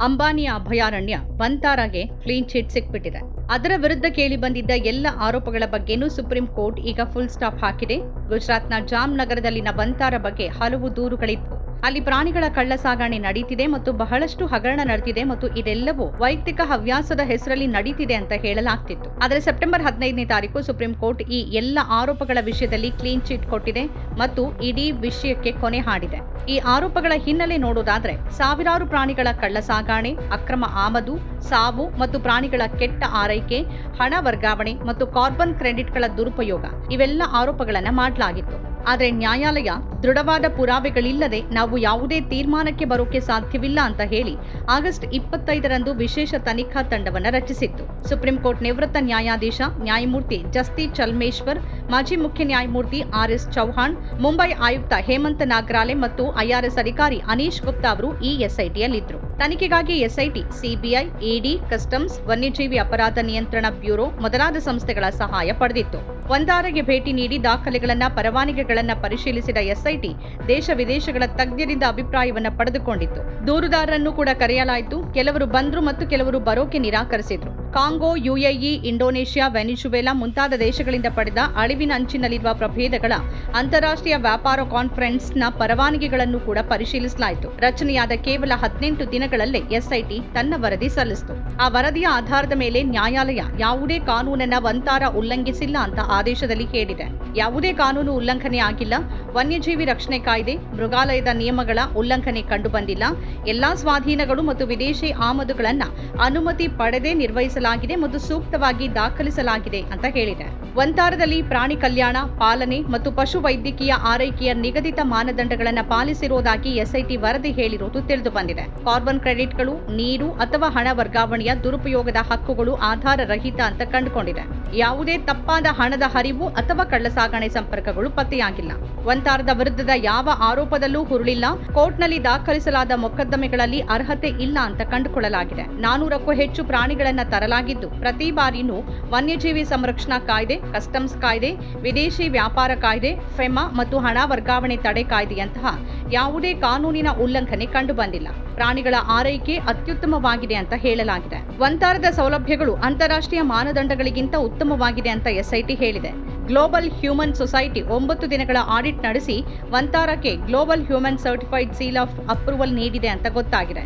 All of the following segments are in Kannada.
ಅಂಬಾನಿಯ ಅಭಯಾರಣ್ಯ ಬಂತಾರಾಗೆ ಕ್ಲೀನ್ ಚಿಟ್ ಸಿಕ್ಬಿಟ್ಟಿದೆ. ಅದರ ವಿರುದ್ಧ ಕೇಳಿ ಬಂದಿದ್ದ ಎಲ್ಲ ಆರೋಪಗಳ ಬಗ್ಗೆನೂ ಸುಪ್ರೀಂ ಕೋರ್ಟ್ ಈಗ ಫುಲ್ ಸ್ಟಾಪ್ ಹಾಕಿದೆ. ಗುಜರಾತ್ನ ಜಾಮ್ ನಗರದಲ್ಲಿನ ಬಂತಾರ ಬಗ್ಗೆ ಹಲವು ದೂರುಗಳಿದ್ವು ಅಲ್ಲಿ ಪ್ರಾಣಿಗಳ ಕಳ್ಳ ಸಾಗಣೆ ನಡೀತಿದೆ ಮತ್ತು ಬಹಳಷ್ಟು ಹಗರಣ ನಡೆದಿದೆ ಮತ್ತು ಇದೆಲ್ಲವೂ ವೈಯಕ್ತಿಕ ಹವ್ಯಾಸದ ಹೆಸರಲ್ಲಿ ನಡೀತಿದೆ ಅಂತ ಹೇಳಲಾಗ್ತಿತ್ತು. ಆದರೆ ಸೆಪ್ಟೆಂಬರ್ ಹದಿನೈದನೇ ತಾರೀಕು ಸುಪ್ರೀಂ ಕೋರ್ಟ್ ಈ ಎಲ್ಲ ಆರೋಪಗಳ ವಿಷಯದಲ್ಲಿ ಕ್ಲೀನ್ ಚಿಟ್ ಕೊಟ್ಟಿದೆ ಮತ್ತು ಇಡೀ ವಿಷಯಕ್ಕೆ ಕೊನೆ ಹಾಡಿದೆ. ಈ ಆರೋಪಗಳ ಹಿನ್ನೆಲೆ ನೋಡೋದಾದ್ರೆ ಸಾವಿರಾರು ಪ್ರಾಣಿಗಳ ಕಳ್ಳ ಸಾಗಾಣೆ ಅಕ್ರಮ ಆಮದು, ಸಾವು ಮತ್ತು ಪ್ರಾಣಿಗಳ ಕೆಟ್ಟ ಆರೈಕೆ, ಹಣ ವರ್ಗಾವಣೆ ಮತ್ತು ಕಾರ್ಬನ್ ಕ್ರೆಡಿಟ್ಗಳ ದುರುಪಯೋಗ ಇವೆಲ್ಲ ಆರೋಪಗಳನ್ನು ಮಾಡಲಾಗಿತ್ತು. ಆದರೆ ನ್ಯಾಯಾಲಯ ದೃಢವಾದ ಪುರಾವೆಗಳಿಲ್ಲದೆ ನಾವು ಯಾವುದೇ ತೀರ್ಮಾನಕ್ಕೆ ಬರೋಕೆ ಸಾಧ್ಯವಿಲ್ಲ ಅಂತ ಹೇಳಿ ಆಗಸ್ಟ್ ಇಪ್ಪತ್ತೈದರಂದು ವಿಶೇಷ ತನಿಖಾ ತಂಡವನ್ನು ರಚಿಸಿತ್ತು. ಸುಪ್ರೀಂ ಕೋರ್ಟ್ ನಿವೃತ್ತ ನ್ಯಾಯಾಧೀಶ, ನ್ಯಾಯಮೂರ್ತಿ ಜಸ್ತಿ ಚಲ್ಮೇಶ್ವರ್ ಮಾಜಿ ಮುಖ್ಯ ನ್ಯಾಯಮೂರ್ತಿ ಆರ್ ಎಸ್ ಚೌಹಾಣ್, ಮುಂಬೈ ಆಯುಕ್ತ ಹೇಮಂತ್ ನಾಗ್ರಾಲೆ ಮತ್ತು ಐಆರ್ಎಸ್ ಅಧಿಕಾರಿ ಅನೀಶ್ ಗುಪ್ತಾ ಅವರು ಈ ಎಸ್ಐಟಿಯಲ್ಲಿದ್ದರು. ತನಿಖೆಗಾಗಿ ಎಸ್ಐಟಿ ಸಿಬಿಐ ಇಡಿ, ಕಸ್ಟಮ್ಸ್, ವನ್ಯಜೀವಿ ಅಪರಾಧ ನಿಯಂತ್ರಣ ಬ್ಯೂರೋ ಮೊದಲಾದ ಸಂಸ್ಥೆಗಳ ಸಹಾಯ ಪಡೆದಿತ್ತು. ಒಂದಾರೆಗೆ ಭೇಟಿ ನೀಡಿ ದಾಖಲೆಗಳನ್ನ, ಪರವಾನಗಿಗಳನ್ನ ಪರಿಶೀಲಿಸಿದ ಎಸ್ಐಟಿ ದೇಶ ವಿದೇಶಗಳ ತಜ್ಞರಿಂದ ಅಭಿಪ್ರಾಯವನ್ನ ಪಡೆದುಕೊಂಡಿತ್ತು. ದೂರುದಾರರನ್ನು ಕೂಡ ಕರೆಯಲಾಯಿತು. ಕೆಲವರು ಬಂದ್ರು ಮತ್ತು ಕೆಲವರು ಬರೋಕೆ ನಿರಾಕರಿಸಿದ್ರು. ಕಾಂಗೋ, ಯುಎಇ, ಇಂಡೋನೇಷ್ಯಾ, ವೆನಿಜುವೆಲಾ ಮುಂತಾದ ದೇಶಗಳಿಂದ ಪಡೆದ ಅಳಿವಿನ ಅಂಚಿನಲ್ಲಿರುವ ಪ್ರಭೇದಗಳ ಅಂತಾರಾಷ್ಟ್ರೀಯ ವ್ಯಾಪಾರ ಕಾನ್ಫರೆನ್ಸ್ನ ಪರವಾನಗಿಗಳನ್ನು ಕೂಡ ಪರಿಶೀಲಿಸಲಾಯಿತು. ರಚನೆಯಾದ ಕೇವಲ ಹದಿನೆಂಟು ದಿನಗಳಲ್ಲೇ ಎಸ್ಐಟಿ ತನ್ನ ವರದಿ ಸಲ್ಲಿಸಿತು. ಆ ವರದಿಯ ಆಧಾರದ ಮೇಲೆ ನ್ಯಾಯಾಲಯ ಯಾವುದೇ ಕಾನೂನನ್ನ ವಂತಾರ ಉಲ್ಲಂಘಿಸಿಲ್ಲ ಅಂತ ಆದೇಶದಲ್ಲಿ ಹೇಳಿದೆ. ಯಾವುದೇ ಕಾನೂನು ಉಲ್ಲಂಘನೆ ಆಗಿಲ್ಲ ವನ್ಯಜೀವಿ ರಕ್ಷಣೆ ಕಾಯ್ದೆ, ಮೃಗಾಲಯದ ನಿಯಮಗಳ ಉಲ್ಲಂಘನೆ ಕಂಡುಬಂದಿಲ್ಲ. ಎಲ್ಲಾ ಸ್ವಾಧೀನಗಳು ಮತ್ತು ವಿದೇಶಿ ಆಮದುಗಳನ್ನು ಅನುಮತಿ ಪಡೆದೇ ನಿರ್ವಹಿಸಲಾಗಿದೆ ಮತ್ತು ಸೂಕ್ತವಾಗಿ ದಾಖಲಿಸಲಾಗಿದೆ ಅಂತ ಹೇಳಿದೆ. ವಂತಾರದಲ್ಲಿ ಪ್ರಾಣಿ ಕಲ್ಯಾಣ, ಪಾಲನೆ ಮತ್ತು ಪಶು ವೈದ್ಯಕೀಯ ಆರೈಕೆಯ ನಿಗದಿತ ಮಾನದಂಡಗಳನ್ನು ಪಾಲಿಸಿರುವುದಾಗಿ ಎಸ್ಐಟಿ ವರದಿ ಹೇಳಿರುವುದು ತಿಳಿದು ಬಂದಿದೆ. ಕಾರ್ಬನ್ ಕ್ರೆಡಿಟ್ಗಳು, ನೀರು ಅಥವಾ ಹಣ ವರ್ಗಾವಣೆಯ ದುರುಪಯೋಗದ ಹಕ್ಕುಗಳು ಆಧಾರ ರಹಿತ ಅಂತ ಕಂಡುಕೊಂಡಿದೆ. ಯಾವುದೇ ತಪ್ಪಾದ ಹಣದ ಹರಿವು ಅಥವಾ ಕಳ್ಳಸಾಗಣೆ ಸಂಪರ್ಕಗಳು ಪತ್ತೆಯಾಗಿಲ್ಲ. ವಂತಾರದ ವಿರುದ್ಧದ ಯಾವ ಆರೋಪದಲ್ಲೂ ಹುರುಳಿಲ್ಲ. ಕೋರ್ಟ್ನಲ್ಲಿ ದಾಖಲಿಸಲಾದ ಮೊಕದ್ದಮೆಗಳಲ್ಲಿ ಅರ್ಹತೆ ಇಲ್ಲ ಅಂತ ಕಂಡುಕೊಳ್ಳಲಾಗಿದೆ. ನಾನೂರಕ್ಕೂ ಹೆಚ್ಚು ಪ್ರಾಣಿಗಳನ್ನು ತರಲಾಗಿದ್ದು, ಪ್ರತಿ ಬಾರಿನೂ ವನ್ಯಜೀವಿ ಸಂರಕ್ಷಣಾ ಕಾಯ್ದೆ, ಕಸ್ಟಮ್ಸ್ ಕಾಯ್ದೆ, ವಿದೇಶಿ ವ್ಯಾಪಾರ ಕಾಯ್ದೆ, ಫೆಮಾ ಮತ್ತು ಹಣ ವರ್ಗಾವಣೆ ತಡೆ ಕಾಯ್ದೆಯಂತಹ ಯಾವುದೇ ಕಾನೂನಿನ ಉಲ್ಲಂಘನೆ ಕಂಡುಬಂದಿಲ್ಲ. ಪ್ರಾಣಿಗಳ ಆರೈಕೆ ಅತ್ಯುತ್ತಮವಾಗಿದೆ ಅಂತ ಹೇಳಲಾಗಿದೆ. ವಂತಾರದ ಸೌಲಭ್ಯಗಳು ಅಂತಾರಾಷ್ಟ್ರೀಯ ಮಾನದಂಡಗಳಿಗಿಂತ ಉತ್ತಮವಾಗಿದೆ ಅಂತ ಎಸ್ಐಟಿ ಹೇಳಿದೆ. ಗ್ಲೋಬಲ್ ಹ್ಯೂಮನ್ ಸೊಸೈಟಿ ಒಂಬತ್ತು ದಿನಗಳ ಆಡಿಟ್ ನಡೆಸಿ ವಂತಾರಕ್ಕೆ global human certified seal of approval ನೀಡಿದೆ ಅಂತ ಗೊತ್ತಾಗಿದೆ.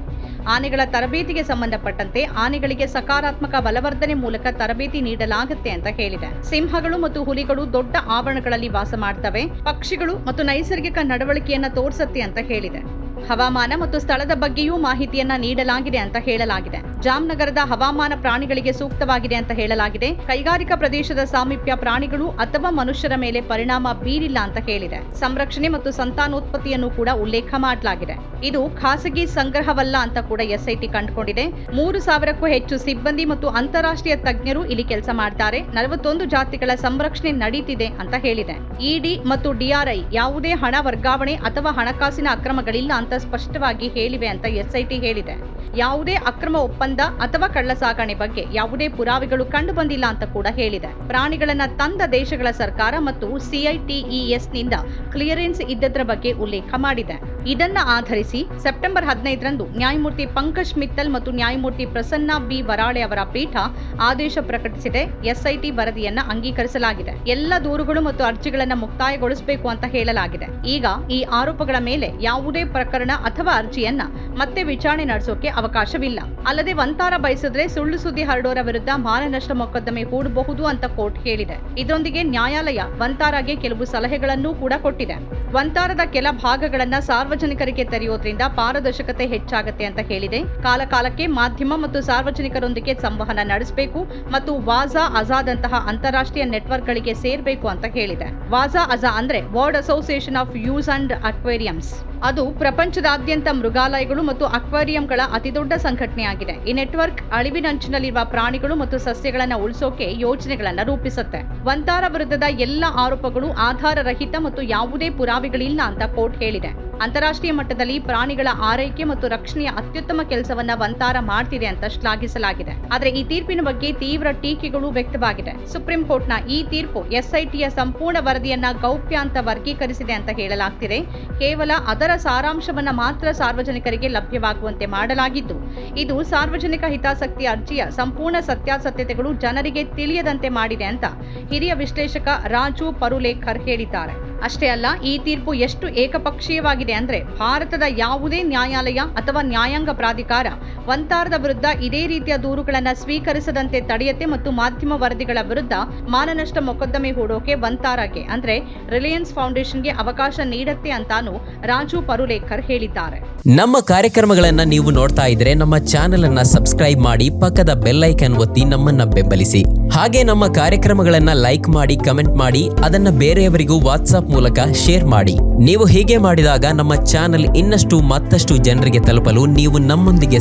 ಆನೆಗಳ ತರಬೇತಿಗೆ ಸಂಬಂಧಪಟ್ಟಂತೆ ಆನೆಗಳಿಗೆ ಸಕಾರಾತ್ಮಕ ಬಲವರ್ಧನೆ ಮೂಲಕ ತರಬೇತಿ ನೀಡಲಾಗುತ್ತೆ ಅಂತ ಹೇಳಿದೆ. ಸಿಂಹಗಳು ಮತ್ತು ಹುಲಿಗಳು ದೊಡ್ಡ ಆವರಣಗಳಲ್ಲಿ ವಾಸ ಮಾಡ್ತವೆ. ಪಕ್ಷಿಗಳು ಮತ್ತು ನೈಸರ್ಗಿಕ ನಡವಳಿಕೆಯನ್ನ ತೋರಿಸುತ್ತೆ ಅಂತ ಹೇಳಿದೆ. ಹವಾಮಾನ ಮತ್ತು ಸ್ಥಳದ ಬಗ್ಗೆಯೂ ಮಾಹಿತಿಯನ್ನ ನೀಡಲಾಗಿದೆ ಅಂತ ಹೇಳಲಾಗಿದೆ. ಜಾಮ್ನಗರದ ಹವಾಮಾನ ಪ್ರಾಣಿಗಳಿಗೆ ಸೂಕ್ತವಾಗಿದೆ ಅಂತ ಹೇಳಲಾಗಿದೆ. ಕೈಗಾರಿಕಾ ಪ್ರದೇಶದ ಸಾಮೀಪ್ಯ ಪ್ರಾಣಿಗಳು ಅಥವಾ ಮನುಷ್ಯರ ಮೇಲೆ ಪರಿಣಾಮ ಬೀರಿಲ್ಲ ಅಂತ ಹೇಳಿದೆ. ಸಂರಕ್ಷಣೆ ಮತ್ತು ಸಂತಾನೋತ್ಪತ್ತಿಯನ್ನು ಕೂಡ ಉಲ್ಲೇಖ ಮಾಡಲಾಗಿದೆ. ಇದು ಖಾಸಗಿ ಸಂಗ್ರಹವಲ್ಲ ಅಂತ ಕೂಡ ಎಸ್ಐಟಿ ಕಂಡುಕೊಂಡಿದೆ. ಮೂರು ಸಾವಿರಕ್ಕೂ ಹೆಚ್ಚು ಸಿಬ್ಬಂದಿ ಮತ್ತು ಅಂತಾರಾಷ್ಟ್ರೀಯ ತಜ್ಞರು ಇಲ್ಲಿ ಕೆಲಸ ಮಾಡ್ತಾರೆ. ನಲವತ್ತೊಂದು ಜಾತಿಗಳ ಸಂರಕ್ಷಣೆ ನಡೀತಿದೆ ಅಂತ ಹೇಳಿದೆ. ಇಡಿ ಮತ್ತು ಡಿಆರ್ಐ ಯಾವುದೇ ಹಣ ವರ್ಗಾವಣೆ ಅಥವಾ ಹಣಕಾಸಿನ ಅಕ್ರಮಗಳಿಲ್ಲ ಅಂತ ಸ್ಪಷ್ಟವಾಗಿ ಹೇಳಿವೆ ಅಂತ ಎಸ್ಐಟಿ ಹೇಳಿದೆ. ಯಾವುದೇ ಅಕ್ರಮ ಒಪ್ಪಂದ ಅಥವಾ ಕಳ್ಳಸಾಗಣೆ ಬಗ್ಗೆ ಯಾವುದೇ ಪುರಾವೆಗಳು ಕಂಡು ಬಂದಿಲ್ಲ ಅಂತ ಕೂಡ ಹೇಳಿದೆ. ಪ್ರಾಣಿಗಳನ್ನ ತಂದ ದೇಶಗಳ ಸರ್ಕಾರ ಮತ್ತು ಸಿಐಟಿಇಎಸ್ನಿಂದ ಕ್ಲಿಯರೆನ್ಸ್ ಇದ್ದದ್ರ ಬಗ್ಗೆ ಉಲ್ಲೇಖ ಮಾಡಿದೆ. ಇದನ್ನ ಆಧರಿಸಿ ಸೆಪ್ಟೆಂಬರ್ ಹದಿನೈದರಂದು ನ್ಯಾಯಮೂರ್ತಿ ಪಂಕಜ್ ಮಿತ್ತಲ್ ಮತ್ತು ನ್ಯಾಯಮೂರ್ತಿ ಪ್ರಸನ್ನ ಬಿ ವರಾಳೆ ಅವರ ಪೀಠ ಆದೇಶ ಪ್ರಕಟಿಸಿದೆ. ಎಸ್ಐಟಿ ವರದಿಯನ್ನ ಅಂಗೀಕರಿಸಲಾಗಿದೆ. ಎಲ್ಲ ದೂರುಗಳು ಮತ್ತು ಅರ್ಜಿಗಳನ್ನ ಮುಕ್ತಾಯಗೊಳಿಸಬೇಕು ಅಂತ ಹೇಳಲಾಗಿದೆ. ಈಗ ಈ ಆರೋಪಗಳ ಮೇಲೆ ಯಾವುದೇ ಪ್ರಕರಣ ಅಥವಾ ಅರ್ಜಿಯನ್ನ ಮತ್ತೆ ವಿಚಾರಣೆ ನಡೆಸೋಕೆ ಅವಕಾಶವಿಲ್ಲ. ಅಲ್ಲದೆ ವಂತಾರ ಬಯಸಿದ್ರೆ ಸುಳ್ಳು ಸುದ್ದಿ ಹರಡೋರ ವಿರುದ್ಧ ಮಾನನಷ್ಟ ಮೊಕದ್ದಮೆ ಹೂಡಬಹುದು ಅಂತ ಕೋರ್ಟ್ ಹೇಳಿದೆ. ಇದರೊಂದಿಗೆ ನ್ಯಾಯಾಲಯ ವಂತಾರಾಗೆ ಕೆಲವು ಸಲಹೆಗಳನ್ನೂ ಕೂಡ ಕೊಟ್ಟಿದೆ. ವಂತಾರದ ಕೆಲ ಭಾಗಗಳನ್ನ ಸಾರ್ವಜನಿಕರಿಗೆ ತೆರೆಯೋದ್ರಿಂದ ಪಾರದರ್ಶಕತೆ ಹೆಚ್ಚಾಗತ್ತೆ ಅಂತ ಹೇಳಿದೆ. ಕಾಲಕಾಲಕ್ಕೆ ಮಾಧ್ಯಮ ಮತ್ತು ಸಾರ್ವಜನಿಕರೊಂದಿಗೆ ಸಂವಹನ ನಡೆಸಬೇಕು ಮತ್ತು ವಾಜಾ ಅಜಾದಂತಹ ಅಂತಾರಾಷ್ಟ್ರೀಯ ನೆಟ್ವರ್ಕ್ಗಳಿಗೆ ಸೇರ್ಬೇಕು ಅಂತ ಹೇಳಿದೆ. ವಾಜಾ ಅಜಾ ಅಂದ್ರೆ world association of zoos and aquariums ಅದು ಪ್ರಪಂಚದಾದ್ಯಂತ ಮೃಗಾಲಯಗಳು ಮತ್ತು ಅಕ್ವೇರಿಯಂಗಳ ಅತಿದೊಡ್ಡ ಸಂಘಟನೆಯಾಗಿದೆ. ಈ ನೆಟ್ವರ್ಕ್ ಅಳಿವಿನಂಚಿನಲ್ಲಿರುವ ಪ್ರಾಣಿಗಳು ಮತ್ತು ಸಸ್ಯಗಳನ್ನು ಉಳಿಸೋಕೆ ಯೋಜನೆಗಳನ್ನ ರೂಪಿಸುತ್ತೆ. ವಂತಾರ ವಿರುದ್ಧದ ಎಲ್ಲ ಆರೋಪಗಳು ಆಧಾರರಹಿತ ಮತ್ತು ಯಾವುದೇ ಪುರಾವೆಗಳಿಲ್ಲ ಅಂತ ಕೋರ್ಟ್ ಹೇಳಿದೆ. ಅಂತಾರಾಷ್ಟ್ರೀಯ ಮಟ್ಟದಲ್ಲಿ ಪ್ರಾಣಿಗಳ ಆರೈಕೆ ಮತ್ತು ರಕ್ಷಣೆಯ ಅತ್ಯುತ್ತಮ ಕೆಲಸವನ್ನ ವಂತಾರ ಮಾಡ್ತಿದೆ ಅಂತ ಶ್ಲಾಘಿಸಲಾಗಿದೆ. ಆದರೆ ಈ ತೀರ್ಪಿನ ಬಗ್ಗೆ ತೀವ್ರ ಟೀಕೆಗಳು ವ್ಯಕ್ತವಾಗಿದೆ. ಸುಪ್ರೀಂ ಕೋರ್ಟ್ನ ಈ ತೀರ್ಪು ಎಸ್ಐಟಿಯ ಸಂಪೂರ್ಣ ವರದಿಯನ್ನ ಗೌಪ್ಯ ಅಂತ ವರ್ಗೀಕರಿಸಿದೆ ಅಂತ ಹೇಳಲಾಗ್ತಿದೆ. ಕೇವಲ ಅದರ ಸಾರಾಂಶವನ್ನ ಮಾತ್ರ ಸಾರ್ವಜನಿಕರಿಗೆ ಲಭ್ಯವಾಗುವಂತೆ ಮಾಡಲಾಗಿದ್ದು, ಇದು ಸಾರ್ವಜನಿಕ ಹಿತಾಸಕ್ತಿ ಅರ್ಜಿಯ ಸಂಪೂರ್ಣ ಸತ್ಯಾಸತ್ಯತೆಗಳು ಜನರಿಗೆ ತಿಳಿಯದಂತೆ ಮಾಡಿದೆ ಅಂತ ಹಿರಿಯ ವಿಶ್ಲೇಷಕ ರಾಜು ಪರುಲೇಕರ್ ಹೇಳಿದ್ದಾರೆ. ಅಷ್ಟೇ ಅಲ್ಲ, ಈ ತೀರ್ಪು ಎಷ್ಟು ಏಕಪಕ್ಷೀಯವಾಗಿದೆ ಅಂದ್ರೆ ಭಾರತದ ಯಾವುದೇ ನ್ಯಾಯಾಲಯ ಅಥವಾ ನ್ಯಾಯಾಂಗ ಪ್ರಾಧಿಕಾರ ವಂತಾರದ ವಿರುದ್ಧ ಇದೇ ರೀತಿಯ ದೂರುಗಳನ್ನ ಸ್ವೀಕರಿಸದಂತೆ ತಡೆಯತ್ತೆ ಮತ್ತು ಮಾಧ್ಯಮ ವರದಿಗಳ ವಿರುದ್ಧ ಮಾನನಷ್ಟ ಮೊಕದ್ದಮೆ ಹೂಡೋಕೆ ವಂತಾರಗೆ, ಅಂದ್ರೆ ರಿಲಯನ್ಸ್ ಫೌಂಡೇಶನ್ಗೆ ಅವಕಾಶ ನೀಡತ್ತೆ ಅಂತಾನು ರಾಜು ಪರುಲೇಕರ್ ಹೇಳಿದ್ದಾರೆ. ನಮ್ಮ ಕಾರ್ಯಕ್ರಮಗಳನ್ನ ನೀವು ನೋಡ್ತಾ ಇದ್ರೆ ನಮ್ಮ ಚಾನೆಲ್ ಅನ್ನ ಸಬ್ಸ್ಕ್ರೈಬ್ ಮಾಡಿ ಪಕ್ಕದ ಬೆಲ್ಲೈಕನ್ ಒತ್ತಿ ನಮ್ಮನ್ನ ಬೆಂಬಲಿಸಿ. ಹಾಗೆ ನಮ್ಮ ಕಾರ್ಯಕ್ರಮಗಳನ್ನ ಲೈಕ್ ಮಾಡಿ, ಕಮೆಂಟ್ ಮಾಡಿ, ಅದನ್ನ ಬೇರೆಯವರಿಗೂ ವಾಟ್ಸ್ಆಪ್ ಮೂಲಕ ಶೇರ್ ಮಾಡಿ. ನೀವು ಹೀಗೆ ಮಾಡಿದಾಗ ನಮ್ಮ ಚಾನೆಲ್ ಇನ್ನಷ್ಟು ಮತ್ತಷ್ಟು ಜನರಿಗೆ ತಲುಪಲು ನೀವು ನಮ್ಮೊಂದಿಗೆ